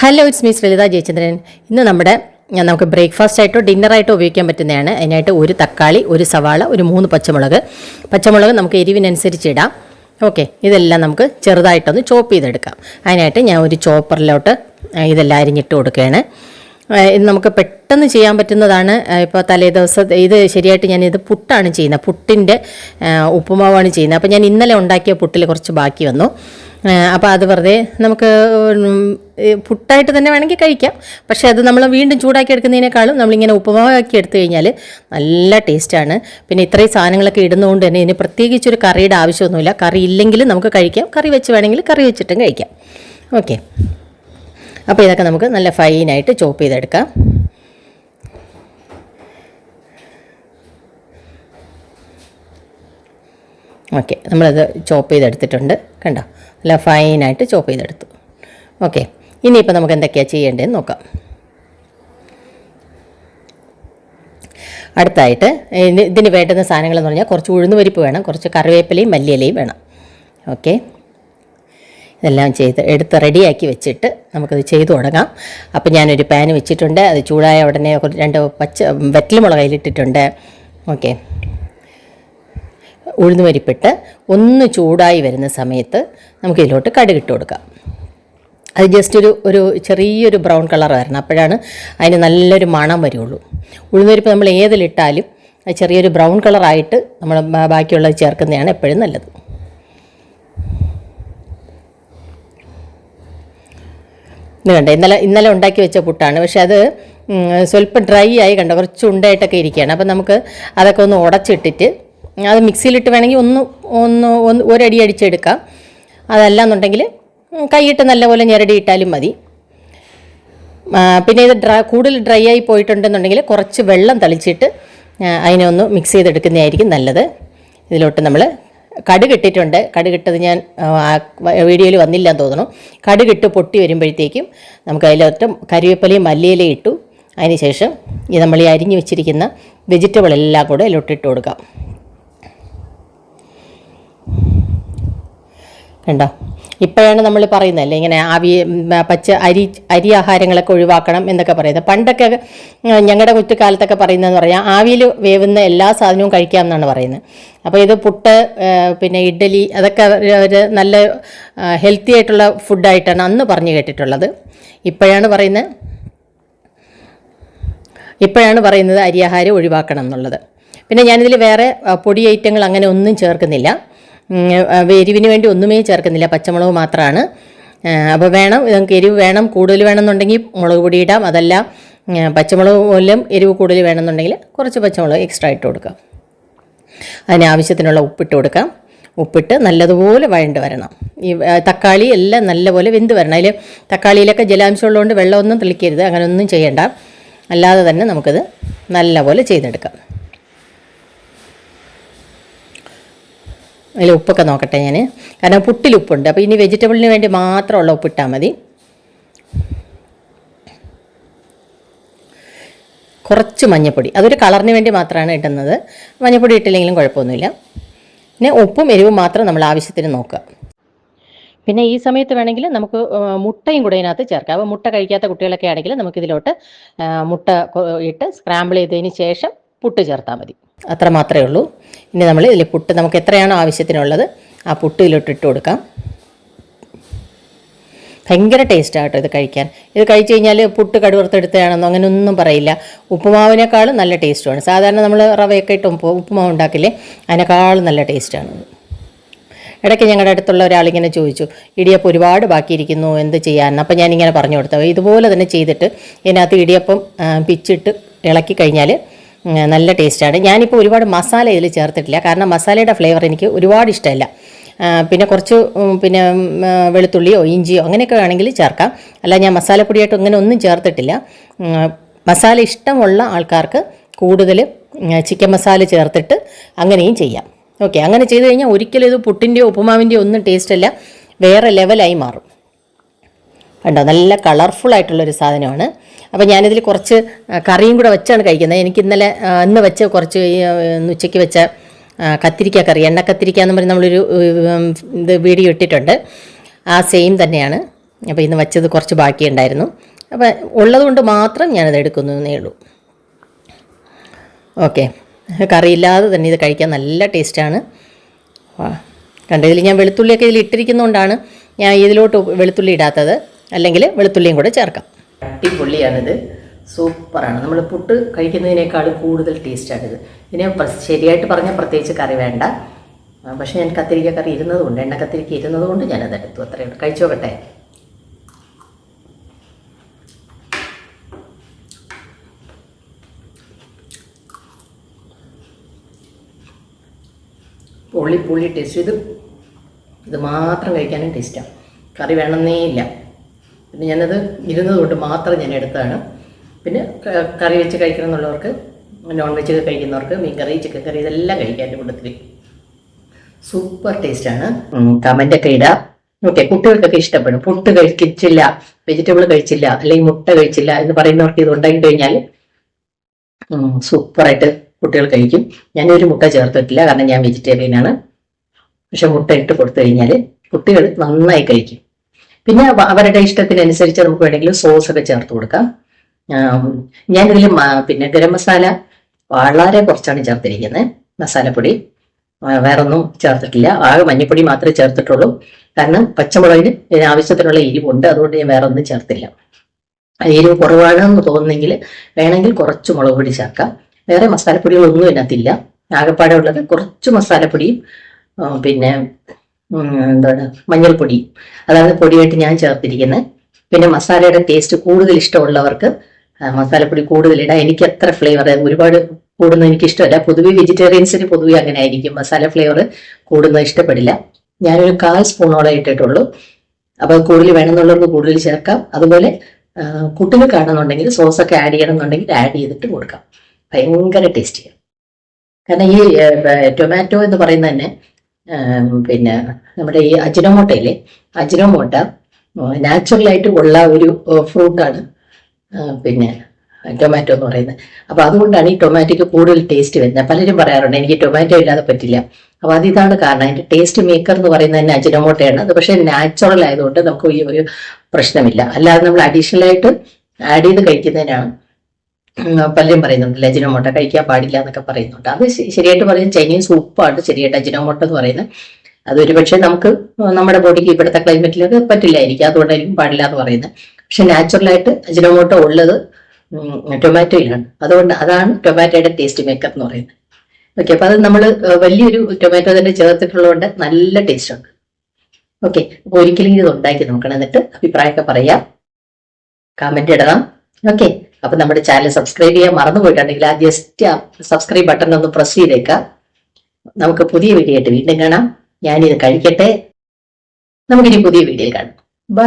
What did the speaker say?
Hello it's miss Lalitha Jayachandran ഇന്ന് നമ്മുടെ നമുക്ക് ബ്രേക്ക്ഫാസ്റ്റ് ആയിട്ടോ ഡിന്നറായിട്ടോ ഉപയോഗിക്കാൻ പറ്റുന്നതാണ്. അതിനായിട്ട് ഒരു തക്കാളി ഒരു സവാള ഒരു മൂന്ന് പച്ചമുളക്. പച്ചമുളക് നമുക്ക് എരിവിനനുസരിച്ച് ഇടാം. ഓക്കെ ഇതെല്ലാം നമുക്ക് ചെറുതായിട്ടൊന്ന് ചോപ്പ് ചെയ്തെടുക്കാം. അതിനായിട്ട് ഞാൻ ഒരു ചോപ്പറിലോട്ട് ഇതെല്ലാം അരിഞ്ഞിട്ട് കൊടുക്കുകയാണ്. ഇത് നമുക്ക് പെട്ടെന്ന് ചെയ്യാൻ പറ്റുന്നതാണ്. ഇപ്പോൾ തലേ ദിവസം ഇത് ശരിയായിട്ട് ഞാൻ ഇത് പുട്ടാണ് ചെയ്യുന്നത്. പുട്ടിന്റെ ഉപ്പുമാവാണ് ചെയ്യുന്നത്. അപ്പോൾ ഞാൻ ഇന്നലെ ഉണ്ടാക്കിയ പുട്ടിൽ കുറച്ച് ബാക്കി വന്നു. അപ്പോൾ അത് വെറുതെ നമുക്ക് പുട്ടായിട്ട് തന്നെ വേണമെങ്കിൽ കഴിക്കാം. പക്ഷേ അത് നമ്മൾ വീണ്ടും ചൂടാക്കി എടുക്കുന്നതിനേക്കാളും നമ്മളിങ്ങനെ ഉപ്പുമാവാക്കി എടുത്തു കഴിഞ്ഞാൽ നല്ല ടേസ്റ്റാണ്. പിന്നെ ഇത്രയും സാധനങ്ങളൊക്കെ ഇടുന്നതുകൊണ്ട് തന്നെ ഇതിന് പ്രത്യേകിച്ച് ഒരു കറിയുടെ ആവശ്യമൊന്നുമില്ല. കറി ഇല്ലെങ്കിൽ നമുക്ക് കഴിക്കാം. കറി വെച്ച് വേണമെങ്കിൽ കറി വെച്ചിട്ടും കഴിക്കാം. ഓക്കെ. അപ്പോൾ ഇതൊക്കെ നമുക്ക് നല്ല ഫൈനായിട്ട് ചോപ്പ് ചെയ്തെടുക്കാം. ഓക്കെ. നമ്മളത് ചോപ്പ് ചെയ്തെടുത്തിട്ടുണ്ട്. കണ്ടോ? നല്ല ഫൈനായിട്ട് ചോപ്പ് ചെയ്തെടുത്തു. ഓക്കെ ഇനിയിപ്പോൾ നമുക്ക് എന്തൊക്കെയാണ് ചെയ്യേണ്ടതെന്ന് നോക്കാം. അടുത്തായിട്ട് ഇതിന് വേണ്ടുന്ന സാധനങ്ങളെന്ന് പറഞ്ഞാൽ കുറച്ച് ഉഴുന്നുപരിപ്പ് വേണം കുറച്ച് കറിവേപ്പിലയും മല്ലിയിലയും വേണം. ഓക്കെ ഇതെല്ലാം ചെയ്ത് എടുത്ത് റെഡിയാക്കി വെച്ചിട്ട് നമുക്കത് ചെയ്തു തുടങ്ങാം. അപ്പോൾ ഞാനൊരു പാൻ വെച്ചിട്ടുണ്ട് അത് ചൂടായ ഉടനെ രണ്ട് പച്ച വെറ്റൽമുളക് അതിലിട്ടിട്ടുണ്ട്. ഓക്കെ ഉഴുന്ന് പരിപ്പിട്ട് ഒന്ന് ചൂടായി വരുന്ന സമയത്ത് നമുക്ക് ഇതിലോട്ട് കടുകിട്ട് കൊടുക്കാം. അത് ജസ്റ്റ് ഒരു ഒരു ചെറിയൊരു ബ്രൗൺ കളർ വരണം. അപ്പോഴാണ് അതിന് നല്ലൊരു മണം വരുള്ളൂ. ഉഴുന്നുവരിപ്പ് നമ്മൾ ഏതിലിട്ടാലും അത് ചെറിയൊരു ബ്രൗൺ കളറായിട്ട് നമ്മൾ ബാക്കിയുള്ളത് ചേർക്കുന്നതാണ് എപ്പോഴും നല്ലത്. ഇത് കണ്ടോ? ഇന്നലെ ഇന്നലെ ഉണ്ടാക്കി വെച്ച പുട്ടാണ്. പക്ഷെ അത് സ്വല്പം ഡ്രൈ ആയി കണ്ടോ? കുറച്ച് ഉണ്ടയായിട്ടൊക്കെ ഇരിക്കുകയാണ്. അപ്പം നമുക്ക് അതൊക്കെ ഒന്ന് ഉടച്ചിട്ടിട്ട് അത് മിക്സിയിലിട്ട് വേണമെങ്കിൽ ഒന്ന് ഒന്ന് ഒന്ന് ഒരടി അടിച്ചെടുക്കാം. അതല്ല എന്നുണ്ടെങ്കിൽ കൈയിട്ട് നല്ലപോലെ ഞെരടി ഇട്ടാലും മതി. പിന്നെ ഇത് ഡ്രൈ കൂടുതൽ ഡ്രൈ ആയി പോയിട്ടുണ്ടെന്നുണ്ടെങ്കിൽ കുറച്ച് വെള്ളം തളിച്ചിട്ട് അതിനെ ഒന്ന് മിക്സ് ചെയ്തെടുക്കുന്നതായിരിക്കും നല്ലത്. ഇതിലോട്ട് നമ്മൾ കടുകിട്ടിട്ടുണ്ട് കടുകിട്ടത് ഞാൻ വീഡിയോയിൽ വന്നില്ല എന്ന് തോന്നുന്നു കടുകിട്ട് പൊട്ടി വരുമ്പോഴത്തേക്കും നമുക്ക് അതിലോട്ട് കരിവേപ്പിലയും മല്ലിയിലയും ഇട്ടു. അതിനുശേഷം ഈ നമ്മൾ ഈ അരിഞ്ഞു വെച്ചിരിക്കുന്ന വെജിറ്റബിൾ എല്ലാം കൂടെ അതിലോട്ട് ഇട്ട് കൊടുക്കാം. കണ്ടോ? ഇപ്പോഴാണ് നമ്മൾ പറയുന്നതല്ലേ ഇങ്ങനെ ആവി പച്ച അരി അരി ആഹാരങ്ങളൊക്കെ ഒഴിവാക്കണം എന്നൊക്കെ പറയുന്നത്. പണ്ടൊക്കെ ഞങ്ങളുടെ കുറ്റക്കാലത്തൊക്കെ പറയുന്നതെന്ന് പറഞ്ഞാൽ ആവിയിൽ വേവുന്ന എല്ലാ സാധനവും കഴിക്കാം എന്നാണ് പറയുന്നത്. അപ്പോൾ ഇത് പുട്ട് പിന്നെ ഇഡ്ഡലി അതൊക്കെ ഒരു നല്ല ഹെൽത്തി ആയിട്ടുള്ള ഫുഡായിട്ടാണ് അന്ന് പറഞ്ഞു കേട്ടിട്ടുള്ളത്. ഇപ്പോഴാണ് പറയുന്നത് ഇപ്പോഴാണ് പറയുന്നത് അരിയാഹാരം ഒഴിവാക്കണം എന്നുള്ളത്. പിന്നെ ഞാനിതിൽ വേറെ പൊടി ഐറ്റങ്ങൾ അങ്ങനെ ഒന്നും ചേർക്കുന്നില്ല. എരിവിന് വേണ്ടി ഒന്നുമേ ചേർക്കുന്നില്ല. പച്ചമുളക് മാത്രമാണ് അപ്പോൾ വേണം നമുക്ക് എരിവ് വേണം കൂടുതൽ വേണമെന്നുണ്ടെങ്കിൽ മുളക് പൊടി ഇടാം. അതല്ല പച്ചമുളക് പോലും എരിവ് കൂടുതൽ വേണമെന്നുണ്ടെങ്കിൽ കുറച്ച് പച്ചമുളക് എക്സ്ട്രാ ഇട്ട് കൊടുക്കാം. അതിന് ആവശ്യത്തിനുള്ള ഉപ്പിട്ട് കൊടുക്കാം. ഉപ്പിട്ട് നല്ലതുപോലെ വഴണ്ട് വരണം. ഈ തക്കാളി എല്ലാം നല്ലപോലെ വെന്ത് വരണം. അതിൽ തക്കാളിയിലൊക്കെ ജലാംശം ഉള്ളതുകൊണ്ട് വെള്ളമൊന്നും തെളിക്കരുത്. അങ്ങനെ ഒന്നും ചെയ്യണ്ട. അല്ലാതെ തന്നെ നമുക്കത് നല്ലപോലെ ചെയ്തെടുക്കാം. അതിൽ ഉപ്പൊക്കെ നോക്കട്ടെ ഞാൻ കാരണം പുട്ടിൽ ഉപ്പുണ്ട്. അപ്പോൾ ഇനി വെജിറ്റബിളിന് വേണ്ടി മാത്രമുള്ള ഉപ്പിട്ടാൽ മതി. കുറച്ച് മഞ്ഞപ്പൊടി. അതൊരു കളറിന് വേണ്ടി മാത്രമാണ് ഇടുന്നത് മഞ്ഞപ്പൊടി ഇട്ടില്ലെങ്കിലും കുഴപ്പമൊന്നുമില്ല. പിന്നെ ഉപ്പും എരിവും മാത്രം നമ്മൾ ആവശ്യത്തിന് നോക്കുക. പിന്നെ ഈ സമയത്ത് വേണമെങ്കിൽ നമുക്ക് മുട്ടയും കൂടെ ഇതിനകത്ത് ചേർക്കാം. അപ്പോൾ മുട്ട കഴിക്കാത്ത കുട്ടികളൊക്കെ ആണെങ്കിൽ നമുക്കിതിലോട്ട് മുട്ട ഇട്ട് സ്ക്രാമ്പിൾ ചെയ്തതിന് ശേഷം പുട്ട് ചേർത്താൽ മതി. അത്ര മാത്രമേ ഉള്ളൂ. ഇനി നമ്മൾ ഇതിൽ പുട്ട് നമുക്ക് എത്രയാണോ ആവശ്യത്തിനുള്ളത് ആ പുട്ട് ഇട്ട് കൊടുക്കാം. ഭയങ്കര ടേസ്റ്റാണ് കേട്ടോ ഇത് കഴിക്കാൻ. ഇത് കഴിച്ചു കഴിഞ്ഞാൽ പുട്ട് കടുവറുത്തെടുത്തതാണെന്നോ അങ്ങനെ ഒന്നും പറയില്ല. ഉപ്പുമാവിനേക്കാളും നല്ല ടേസ്റ്റുമാണ് സാധാരണ നമ്മൾ റവയൊക്കെ ഇട്ട് ഉപ്പ് ഉപ്പുമാവ് ഉണ്ടാക്കില്ലേ അതിനേക്കാളും നല്ല ടേസ്റ്റാണ് ഇടയ്ക്ക് ഞങ്ങളുടെ അടുത്തുള്ള ഒരാളിങ്ങനെ ചോദിച്ചു ഇടിയപ്പം ഒരുപാട് ബാക്കിയിരിക്കുന്നു എന്ത് ചെയ്യാൻ അപ്പം ഞാനിങ്ങനെ പറഞ്ഞു കൊടുത്തത് ഇതുപോലെ തന്നെ ചെയ്തിട്ട് ഇതിനകത്ത് ഇടിയപ്പം പിച്ചിട്ട് ഇളക്കി കഴിഞ്ഞാൽ നല്ല ടേസ്റ്റാണ്. ഞാനിപ്പോൾ ഒരുപാട് മസാല ഇതിൽ ചേർത്തിട്ടില്ല. കാരണം മസാലയുടെ ഫ്ലേവർ എനിക്ക് ഒരുപാട് ഇഷ്ടമല്ല. പിന്നെ കുറച്ച് പിന്നെ വെളുത്തുള്ളിയോ ഇഞ്ചിയോ അങ്ങനെയൊക്കെ വേണമെങ്കിൽ ചേർക്കാം. അല്ല ഞാൻ മസാലപ്പൊടിയായിട്ട് അങ്ങനെ ഒന്നും ചേർത്തിട്ടില്ല. മസാല ഇഷ്ടമുള്ള ആൾക്കാർക്ക് കൂടുതൽ ചിക്കൻ മസാല ചേർത്തിട്ട് അങ്ങനെയും ചെയ്യാം. ഓക്കെ അങ്ങനെ ചെയ്ത് കഴിഞ്ഞാൽ ഒരിക്കലും ഇത് പുട്ടിന്റെയോ ഉപ്പുമാവിന്റെയോ ഒന്നും ടേസ്റ്റല്ല വേറെ ലെവലായി മാറും. കണ്ടോ? നല്ല കളർഫുൾ ആയിട്ടുള്ളൊരു സാധനമാണ്. അപ്പോൾ ഞാനിതിൽ കുറച്ച് കറിയും കൂടെ വെച്ചാണ് കഴിക്കുന്നത്. എനിക്ക് ഇന്നലെ ഇന്ന് വെച്ച് കുറച്ച് ഉച്ചയ്ക്ക് വെച്ച കത്തിരിക്ക കറി എണ്ണ കത്തിരിക്ക എന്ന് പറഞ്ഞ് നമ്മളൊരു ഇത് വീഡിയോ ഇട്ടിട്ടുണ്ട്. ആ സെയിം തന്നെയാണ്. അപ്പോൾ ഇന്ന് വെച്ചത് കുറച്ച് ബാക്കിയുണ്ടായിരുന്നു. അപ്പോൾ ഉള്ളതുകൊണ്ട് മാത്രം ഞാനത് എടുക്കുന്നു എന്നേ ഉള്ളൂ. ഓക്കെ. കറിയില്ലാതെ തന്നെ ഇത് കഴിക്കാൻ നല്ല ടേസ്റ്റാണ് കണ്ടോ? ഇതിൽ ഞാൻ വെളുത്തുള്ളിയൊക്കെ ഇതിൽ ഇട്ടിരിക്കുന്നതുകൊണ്ടാണ് ഞാൻ ഇതിലോട്ട് വെളുത്തുള്ളി ഇടാത്തത്. അല്ലെങ്കിൽ വെളുത്തുള്ളിയും കൂടെ ചേർക്കാം. അടിപൊളിയാണിത്. സൂപ്പറാണ്. നമ്മൾ പുട്ട് കഴിക്കുന്നതിനേക്കാൾ കൂടുതൽ ടേസ്റ്റാണിത്. ഇതിനെ ശരിയായിട്ട് പറഞ്ഞാൽ പ്രത്യേകിച്ച് കറി വേണ്ട. പക്ഷേ ഞാൻ കത്തിരിക്ക കറി ഇരുന്നതുകൊണ്ട് എണ്ണ കത്തിരിക്ക ഇരുന്നതുകൊണ്ട് ഞാനത് എടുത്തു. അത്രയും കഴിച്ചു നോക്കട്ടെ പുള്ളി പുള്ളി ടേസ്റ്റ്. ഇത് ഇത് മാത്രം കഴിക്കാനും ടേസ്റ്റാണ് കറി വേണമെന്നേ ഇല്ല. പിന്നെ ഞാനത് ഇരുന്നത് കൊണ്ട് മാത്രം ഞാൻ എടുത്തതാണ്. പിന്നെ കറി വെച്ച് കഴിക്കണം എന്നുള്ളവർക്ക് നോൺ വെജ് ഒക്കെ കഴിക്കുന്നവർക്ക് മീൻ കറി ചിക്കൻ കറി ഇതെല്ലാം കഴിക്കാൻ എന്റെ കൂട്ടത്തിൽ സൂപ്പർ ടേസ്റ്റാണ് കമന്റൊക്കെ ഇടാം. ഓക്കെ കുട്ടികൾക്കൊക്കെ ഇഷ്ടപ്പെടും. പുട്ട് കഴിച്ചില്ല വെജിറ്റബിൾ കഴിച്ചില്ല അല്ലെങ്കിൽ മുട്ട കഴിച്ചില്ല എന്ന് പറയുന്നവർക്ക് ഇത് ഉണ്ടാക്കി കഴിഞ്ഞാൽ സൂപ്പറായിട്ട് കുട്ടികൾ കഴിക്കും. ഞാനൊരു മുട്ട ചേർത്തിട്ടില്ല കാരണം ഞാൻ വെജിറ്റേറിയൻ ആണ്. പക്ഷെ മുട്ട ഇട്ട് കൊടുത്തു കഴിഞ്ഞാൽ കുട്ടികൾ നന്നായി കഴിക്കും. പിന്നെ അവരുടെ ഇഷ്ടത്തിനനുസരിച്ച് നമുക്ക് വേണമെങ്കിൽ സോസ് ഒക്കെ ചേർത്ത് കൊടുക്കാം. ഞാനിതിൽ പിന്നെ ഗരം മസാല വളരെ കുറച്ചാണ് ചേർത്തിരിക്കുന്നത് മസാലപ്പൊടി വേറൊന്നും ചേർത്തിട്ടില്ല. ആകെ മഞ്ഞപ്പൊടി മാത്രമേ ചേർത്തിട്ടുള്ളൂ. കാരണം പച്ചമുളകിന് ആവശ്യത്തിനുള്ള എരിവുണ്ട്. അതുകൊണ്ട് ഞാൻ വേറെ ഒന്നും ചേർത്തില്ല എരിവ് കുറവാണെന്ന് തോന്നുന്നെങ്കിൽ വേണമെങ്കിൽ കുറച്ച് മുളക് പൊടി ചേർക്കാം. വേറെ മസാലപ്പൊടികളൊന്നും ഇതിനകത്തില്ല. ആകെപ്പാടെ ഉള്ളത് കുറച്ച് മസാലപ്പൊടിയും പിന്നെ എന്താണ്? മഞ്ഞൾപ്പൊടി. അതാണ് പൊടിയായിട്ട് ഞാൻ ചേർത്തിരിക്കുന്നത് പിന്നെ മസാലയുടെ ടേസ്റ്റ് കൂടുതൽ ഇഷ്ടമുള്ളവർക്ക് മസാലപ്പൊടി കൂടുതൽ ഇടാം എനിക്ക് അത്ര ഫ്ലേവർ ഒരുപാട് കൂടുന്നത് എനിക്ക് ഇഷ്ടമല്ല പൊതുവെ വെജിറ്റേറിയൻസിന് പൊതുവെ അങ്ങനെ ആയിരിക്കും. മസാല ഫ്ലേവർ കൂടുന്നത് ഇഷ്ടപ്പെടില്ല. ഞാനൊരു കാൽ സ്പൂണോളം ഇട്ടിട്ടുള്ളൂ. അപ്പോൾ കൂടുതൽ വേണമെന്നുള്ളവർക്ക് കൂടുതൽ ചേർക്കാം. അതുപോലെ കുട്ടികൾ കാണുന്നുണ്ടെങ്കിൽ സോസ് ഒക്കെ ആഡ് ചെയ്യണമെന്നുണ്ടെങ്കിൽ ആഡ് ചെയ്തിട്ട് കൊടുക്കാം. ഭയങ്കര ടേസ്റ്റിയാണ് കാരണം ഈ ടൊമാറ്റോ എന്ന് പറയുന്നത് തന്നെ പിന്നെ നമ്മുടെ ഈ അജിനമോട്ടയില്ലേ? അജിനോമോട്ട നാച്ചുറലായിട്ട് ഉള്ള ഒരു ഫ്രൂട്ടാണ് പിന്നെ ടൊമാറ്റോ എന്ന് പറയുന്നത്. അപ്പൊ അതുകൊണ്ടാണ് ഈ ടൊമാറ്റോക്ക് കൂടുതൽ ടേസ്റ്റ് വരുന്നത്. പലരും പറയാറുണ്ട് എനിക്ക് ടൊമാറ്റോ ഇല്ലാതെ പറ്റില്ല. അപ്പൊ അത് ഇതാണ് കാരണം. അതിന്റെ ടേസ്റ്റ് മേക്കർ എന്ന് പറയുന്നത് തന്നെ അജിനോമോട്ടയാണ്. അത് പക്ഷേ നാച്ചുറൽ ആയതുകൊണ്ട് നമുക്ക് ഈ ഒരു പ്രശ്നമില്ല. അല്ലാതെ നമ്മൾ അഡീഷണൽ ആയിട്ട് ആഡ് ചെയ്ത് കഴിക്കുന്നതിനാണ്. പലരും പറയുന്നുണ്ട് അജിനോമോട്ട? കഴിക്കാൻ പാടില്ല എന്നൊക്കെ പറയുന്നുണ്ട്. അത് ശരിയായിട്ട് പറയുന്നത് ചൈനീസ് ഉപ്പാണ് ശരിയായിട്ട് അജിനോമോട്ട എന്ന് പറയുന്നത്. അതൊരു പക്ഷേ നമുക്ക് നമ്മുടെ ബോഡിക്ക് ഇവിടുത്തെ ക്ലൈമറ്റിലൊക്കെ പറ്റില്ലായിരിക്കും. അതുകൊണ്ടായിരിക്കും പാടില്ല എന്ന് പറയുന്നത്. പക്ഷെ നാച്ചുറലായിട്ട് അജിനോമോട്ടോ ഉള്ളത് ടൊമാറ്റോയിലാണ്. അതുകൊണ്ട് അതാണ് ടൊമാറ്റോയുടെ ടേസ്റ്റ് മേക്കർ എന്ന് പറയുന്നത്. ഓക്കെ അപ്പൊ അത് നമ്മൾ വലിയൊരു ടൊമാറ്റോ തന്നെ ചേർത്തിട്ടുള്ളതുകൊണ്ട് നല്ല ടേസ്റ്റ് ഉണ്ട്. ഓക്കെ അപ്പൊ ഒരിക്കലും ഇത് ഉണ്ടാക്കി നോക്കണം. എന്നിട്ട് അഭിപ്രായമൊക്കെ പറയാം. കമന്റ് ഇടണം. ഓക്കെ. അപ്പൊ നമ്മുടെ ചാനൽ സബ്സ്ക്രൈബ് ചെയ്യാൻ മറന്നു പോയിട്ടുണ്ടെങ്കിൽ ആ ജസ്റ്റ് സബ്സ്ക്രൈബ് ബട്ടൺ ഒന്ന് പ്രസ് ചെയ്തേക്കാം. നമുക്ക് പുതിയ വീഡിയോ ആയിട്ട് വീണ്ടും കാണാം. ഞാനിത് കഴിക്കട്ടെ. നമുക്കിനി പുതിയ വീഡിയോ കാണാം. ബൈ